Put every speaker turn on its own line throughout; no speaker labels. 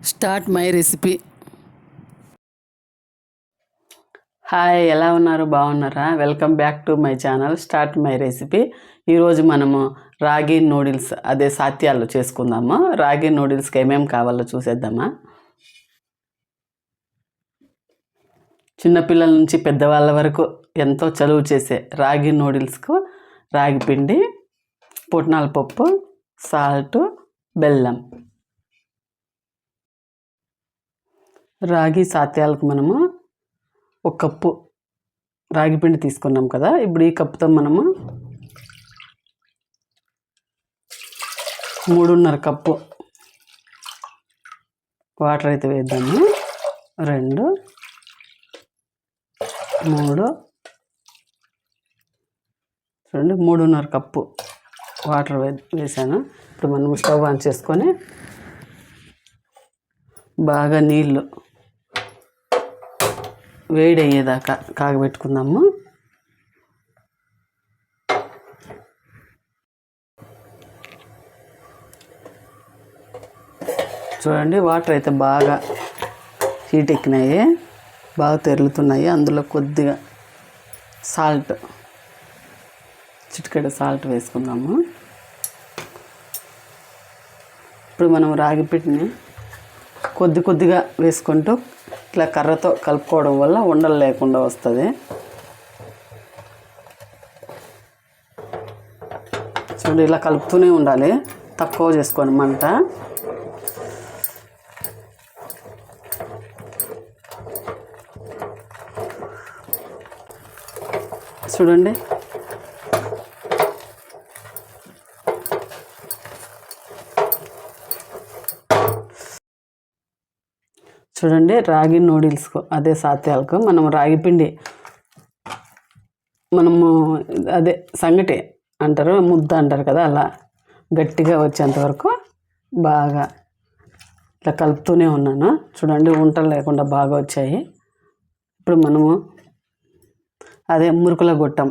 Start my recipe.
Hi ఎలా ఉన్నారు? బాగున్నారా? Welcome back to my channel start my recipe. ఈరోజు మనము రాగి నూడిల్స్ అదే సాత్యాలు చేసుకుందాము. రాగి నూడిల్స్కి ఏమేమి కావాలో చూసేద్దామా? చిన్నపిల్లల నుంచి పెద్దవాళ్ళ వరకు ఎంతో చలువ చేసే రాగి నూడిల్స్కు రాగి పిండి పుట్నాల పప్పు సాల్ట్ బెల్లం. రాగి సాత్యాలకు మనము ఒక కప్పు రాగి పిండి తీసుకున్నాం కదా. ఇప్పుడు ఈ కప్పుతో మనము మూడున్నర కప్పు వాటర్ అయితే వేద్దాము. రెండు మూడు రెండు మూడున్నర కప్పు వాటర్ వే వేసాను. ఇప్పుడు మనం స్టవ్ ఆన్ చేసుకొని బాగా నీళ్ళు వేడి అయ్యేదాకా కాగబెట్టుకుందాము. చూడండి వాటర్ అయితే బాగా హీట్ ఎక్కినాయి. బాగా తెరులుతున్నాయి. అందులో కొద్దిగా సాల్ట్ చిటికెడ సాల్ట్ వేసుకుందాము. ఇప్పుడు మనం రాగి పిండిని కొద్ది కొద్దిగా వేసుకుంటూ ఇట్లా కర్రతో కలుపుకోవడం వల్ల ఉండలు లేకుండా వస్తుంది. చూడండి ఇలా కలుపుతూనే ఉండాలి. తక్కువ చేసుకోండి మంట. చూడండి. చూడండి రాగి నూడిల్స్కు అదే సాత్యాలకు మనం రాగి పిండి. మనము అదే సంగటి అంటారు ముద్ద అంటారు కదా అలా గట్టిగా వచ్చేంత వరకు బాగా ఇట్లా కలుపుతూనే ఉన్నాను. చూడండి వంటలు లేకుండా బాగా వచ్చాయి. ఇప్పుడు మనము అదే మురుకుల గొట్టం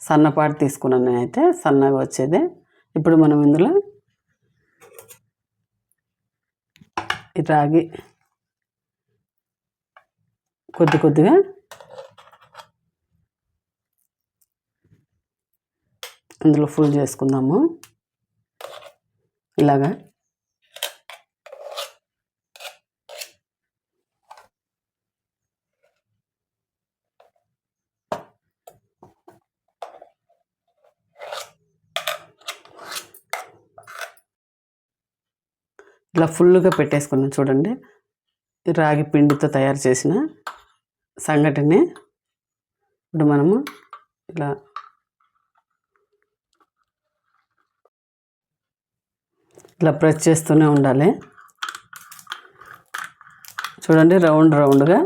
సన్నపాటు తీసుకున్నాను నేనైతే సన్నగా వచ్చేది. ఇప్పుడు మనం ఇందులో రాగి కొద్ది కొద్దిగా. అందులో ఫుల్ చేసుకుందాము. ఇలాగా. ఇలా ఫుల్గా పెట్టేసుకున్నాం చూడండి. రాగి పిండితో తయారు చేసిన సంఘటనే ఇప్పుడు మనము ఇలా ఇలా ప్రెస్ చేస్తూనే ఉండాలి. చూడండి రౌండ్ రౌండ్గా.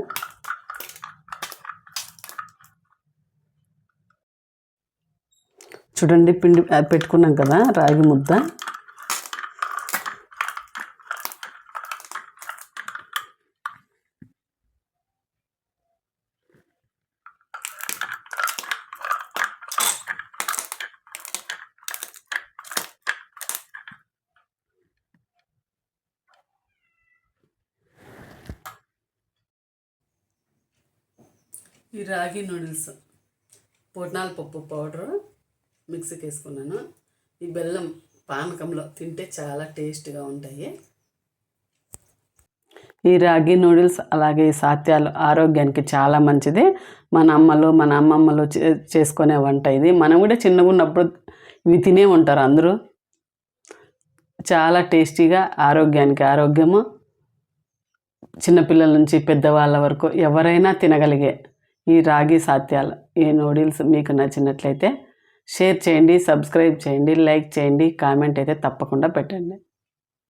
చూడండి పిండి పెట్టుకున్నాం కదా రాగి ముద్ద. ఈ రాగి నూడిల్స్. పొట్నాల పప్పు పౌడరు మిక్సీకి వేసుకున్నాను ఈ బెల్లం పానకంలో తింటే చాలా టేస్ట్గా ఉంటాయి. ఈ రాగి నూడిల్స్ అలాగే ఈ సాత్యాలు ఆరోగ్యానికి చాలా మంచిది. మన అమ్మలు మన అమ్మమ్మలు చేసుకునే వంట ఇది. మనం కూడా చిన్నగా ఉన్నప్పుడు ఇవి తినే ఉంటారు అందరూ. చాలా టేస్టీగా ఆరోగ్యానికి ఆరోగ్యము. చిన్నపిల్లల నుంచి పెద్దవాళ్ళ వరకు ఎవరైనా తినగలిగే ఈ రాగి సాత్యాలు ఈ నూడిల్స్ మీకు నచ్చినట్లయితే షేర్ చేయండి సబ్స్క్రైబ్ చేయండి లైక్ చేయండి కామెంట్ అయితే తప్పకుండా పెట్టండి.